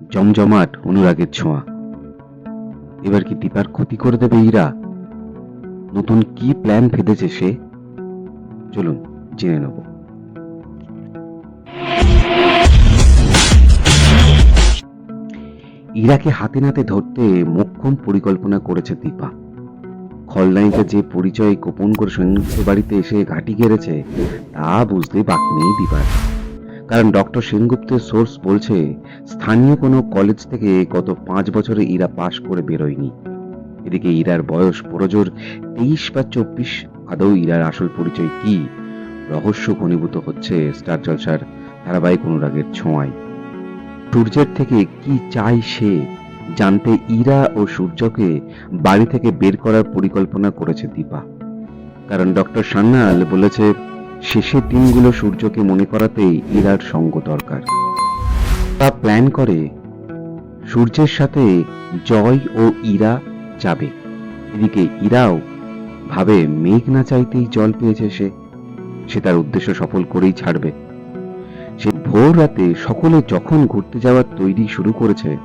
জমজমাট অনুরাগের ছোঁয়া। এবার কি দীপার ক্ষতি করে দেবে ইরা নতুন কি প্ল্যান ফেঁদেছে সে? চলুন, জেনে নেব। ইরাকে হাতে নাতে ধরতে মোক্ষম পরিকল্পনা করেছে দীপা। খলনায়িকা যে পরিচয় গোপন করে সংযুক্ত বাড়িতে এসে ঘাঁটি গেড়েছে, তা বুঝতে বাকি নেই দীপার। কারণ ডক্টর সেনগুপ্তের সোর্স বলছে, স্থানীয় কোনো কলেজ থেকে গত পাঁচ বছরে ইরা পাশ করে বেরোয়নি। এদিকে ইরার বয়স প্রজোর তেইশ বা চব্বিশ, আদৌ ইরার আসল পরিচয় কি? রহস্য ঘনীভূত হচ্ছে স্টার জলসার ধারাবাহিক অনুরাগের ছোঁয়ায়। সূর্যের থেকে কি চাই সে? জানতে ইরা ও সূর্যকে বাড়ি থেকে বের করার পরিকল্পনা করেছে দীপা। কারণ ডক্টর সান্যাল বলেছে শেষের দিনগুলো সূর্যকে মনে করাতেই ইরার সঙ্গ দরকার। তা প্ল্যান করে সূর্যের সাথে জয় ও ইরা যাবে। এদিকে ইরাও ভাবে মেঘ না চাইতেই জল পেয়েছে সে। সে তার উদ্দেশ্য সফল করেই ছাড়বে। সে ভোর রাতে সকলে যখন ঘুরতে যাওয়ার তৈরি শুরু করেছে,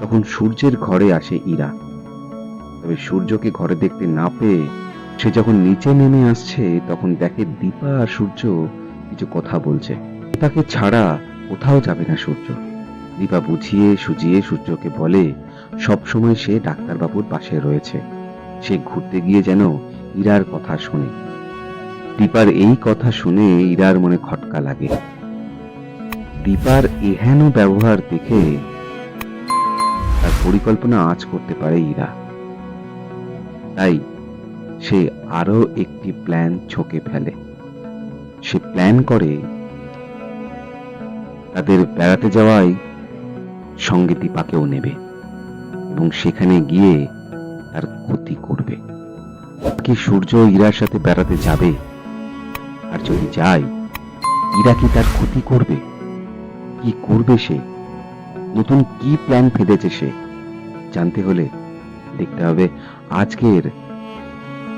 তখন সূর্যের ঘরে আসে ইরা। তবে সূর্যকে ঘরে দেখতে না পেয়ে সে যখন নিচে নেমে আসছে, তখন দেখে দীপা আর সূর্য কিছু কথা বলছে। দীপাকে ছাড়া কোথাও যাবে না সূর্য। দীপা বুঝিয়ে সুজিয়ে সূর্যকে বলে সবসময় সে ডাক্তারবাবুর পাশে রয়েছে। সে ঘুরতে গিয়ে যেন ইরার কথা শোনে। দীপার এই কথা শুনে ইরার মনে খটকা লাগে। দীপার এহেন ব্যবহার দেখে তার পরিকল্পনা আজ করতে পারে ইরা। তাই সে আরও একটি প্ল্যান ছকে ফেলে। সে প্ল্যান করে তাদের বেড়াতে যাওয়াই সঙ্গে দীপাকেও নেবে এবং সেখানে গিয়ে তার ক্ষতি করবে। কি সূর্য ইরার সাথে বেড়াতে যাবে? আর যদি যায়, ইরা কি তার ক্ষতি করবে? কি করবে সে? নতুন কি প্ল্যান ফেঁদেছে সে? জানতে হলে দেখতে হবে আজকের